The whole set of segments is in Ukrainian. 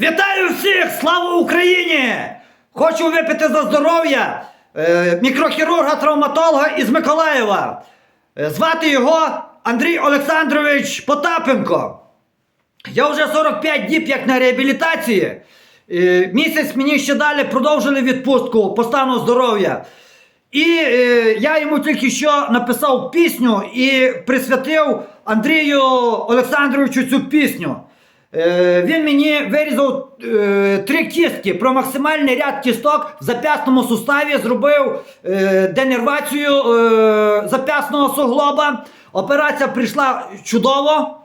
Вітаю всіх! Слава Україні! Хочу випити за здоров'я е, мікрохірурга травматолога із Миколаєва. Е, звати його Андрій Олександрович Потапенко. Я вже 45 діб як на реабілітації. Е, місяць мені ще далі продовжили відпустку по стану здоров'я. І е, я йому тільки що написав пісню і присвятив Андрію Олександровичу цю пісню. Е, він мені вирізав е, три кістки про максимальний ряд кісток в зап'ясному суставі, зробив е, денервацію е, зап'ясного суглоба. Операція прийшла чудово.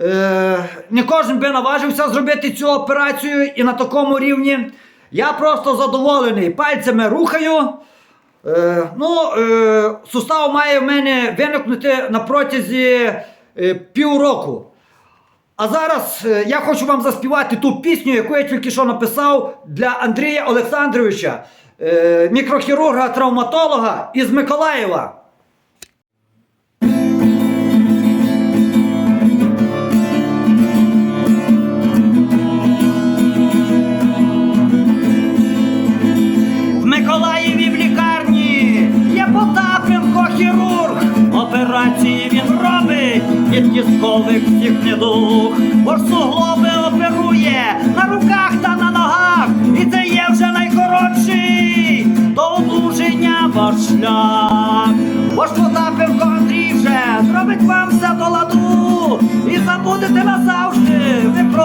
Е, не кожен би наважився зробити цю операцію і на такому рівні. Я просто задоволений. Пальцями рухаю. Е, ну, е, сустав має в мене виникнути на протязі е, півроку. А зараз е, я хочу вам заспівати ту пісню, яку я тільки що написав для Андрія Олександровича, е, мікрохірурга-травматолога із Миколаєва. Кісткових всіх недуг. Бо ж суглоби оперує на руках та на ногах. І це є вже найкоротший до одужання ваш шлях. Бо ж Потапенко вже зробить вам все до ладу. І забудете назавжди ви про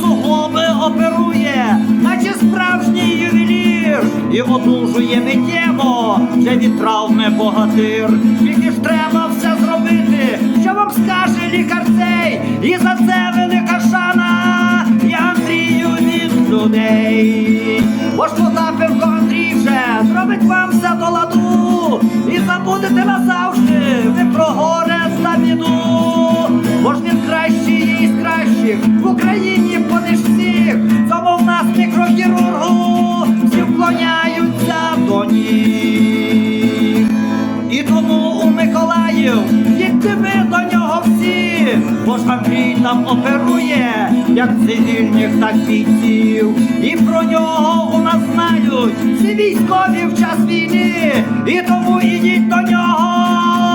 суглоби оперує, наче справжній ювелір. І одужує миттєво вже від травми богатир. Тільки ж треба все зробити, що вам скаже лікар цей. І за це велика шана. І Андрію від людей. Бо ж Потапенко Андрій вже зробить вам все до ладу. І забудете назавжди в Україні поміж всіх. Тому в нас мікрохірургу всі вклоняються до ніг. І тому у Миколаїв їдьте ви до нього всі, бо ж Андрій там оперує, як цивільних, так бійців. І про нього у нас знають всі військові в час війни. І тому ідіть до нього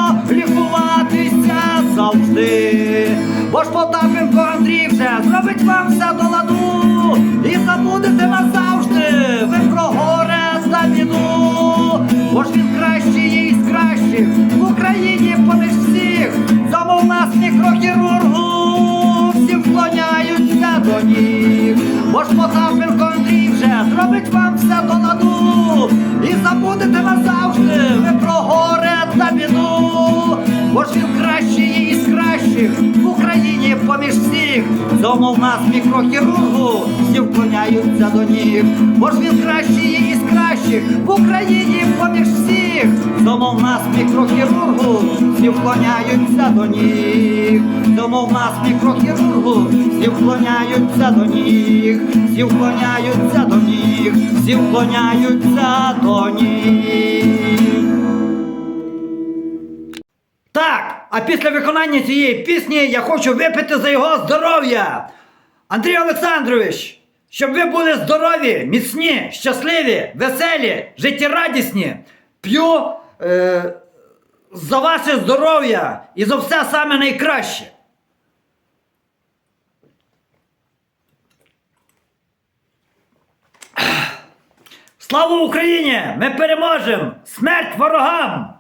ніг. Бо ж Потапенко Андрій вже зробить вам все до ладу. І забудете назавжди ви про горе та біду. Бо ж він кращий із кращих в Україні поміж всіх. Тому в нас мікрохірургу всі вклоняються до ніг. Бо ж він кращий із кращих в Україні поміж всіх. Тому в нас мікрохірургу всі вклоняються до ніг. Тому в нас мікрохірургу всі вклоняються до ніг. Всі вклоняються до ніг. Всі вклоняються до ніг. А після виконання цієї пісні я хочу випити за його здоров'я. Андрій Олександрович, щоб ви були здорові, міцні, щасливі, веселі, життєрадісні, п'ю е, за ваше здоров'я і за все саме найкраще. Слава Україні! Ми переможемо! Смерть ворогам!